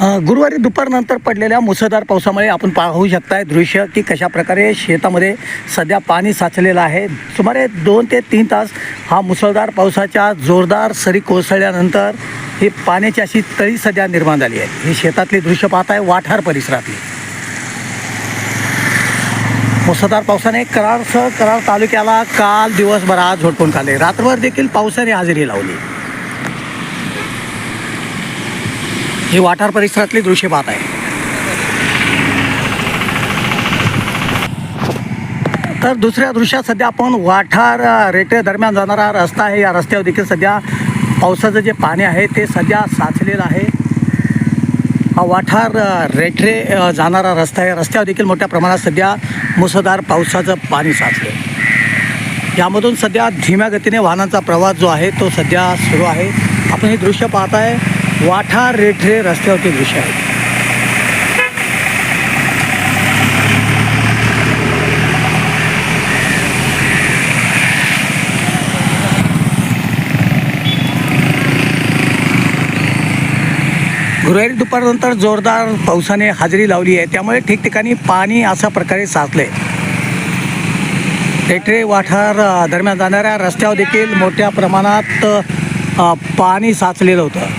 गुरुवारी दुपारनंतर पडलेल्या मुसळधार पावसामुळे आपण पाहू शकताय दृश्य की कशा प्रकारे शेतामध्ये सध्या पाणी साचलेलं आहे. सुमारे दोन ते तीन तास हा मुसळधार पावसाच्या जोरदार सरी कोसळल्यानंतर ही पाण्याची अशी तळी सध्या निर्माण झाली आहे. ही शेतातली दृश्य पाहताय वाठार परिसरातली. मुसळधार पावसाने कराडसह कराड तालुक्याला काल दिवसभरात झोडपून काढले. रात्रभर देखील पावसाने हजेरी लावली. हे वाठार परिसरातली दृश्य पाहत आहे. तर दुसऱ्या दृश्यात सध्या आपण वाठार रेटे दरम्यान जाणारा रस्ता आहे. या रस्त्यावर देखील सध्या पावसाचं जे पाणी आहे ते सध्या साचलेलं आहे. हा वाठार रेठरे जाणारा रस्ता आहे. रस्त्यावर देखील मोठ्या प्रमाणात सध्या मुसळधार पावसाचं पाणी साचलं यामधून सध्या धीम्या गतीने वाहनांचा प्रवास जो आहे तो सध्या सुरू आहे. आपण हे दृश्य पाहत आहे वाठार रेठरे रस्त्यावरचे दृश्य आहे गुरुवारी दुपारनंतर जोरदार पावसाने हजेरी लावली आहे. त्यामुळे ठिकठिकाणी पाणी अशा प्रकारे साचले टेटरे वाठार दरम्यान जाणाऱ्या रस्त्यावर देखील मोठ्या प्रमाणात पाणी साचलेलं होतं.